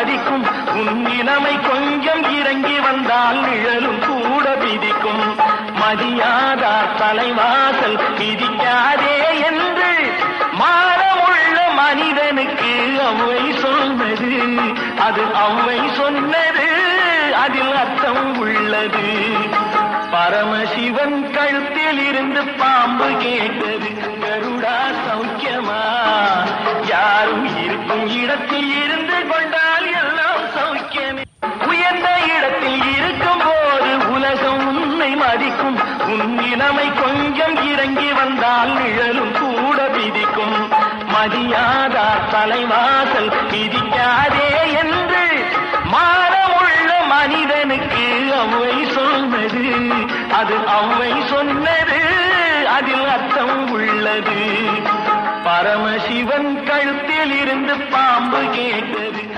அடிக்கும். உன் இளமை கொஞ்சம் இறங்கி வந்தால் நிழலும் கூட விதிக்கும் மதியாதா தலைவாசல் விதிக்காதே என்று மாறமுள்ள மனிதனுக்கு அவை சொன்னது. அது அவை சொன்னது அதில் அர்த்தம் உள்ளது. பரமசிவன் கழுத்தில் இருந்து பாம்பு கேட்டது கருடா சௌக்கியமா? யாரும் இருக்கும் இடத்தில் இருந்து கொண்டால் அடிக்கும். உன் இளமை கொஞ்சம் இறங்கி வந்தால் நிழலும் கூட விதிக்கும் மதியாதா தலைவாசல் விதிக்காதே என்று மானமுள்ள மனிதனுக்கு அவ்வை சொன்னது. அது அவ்வை சொன்னது அதில் அர்த்தம் உள்ளது. பரமசிவன் கழுத்தில் இருந்து பாம்பு கேட்டது.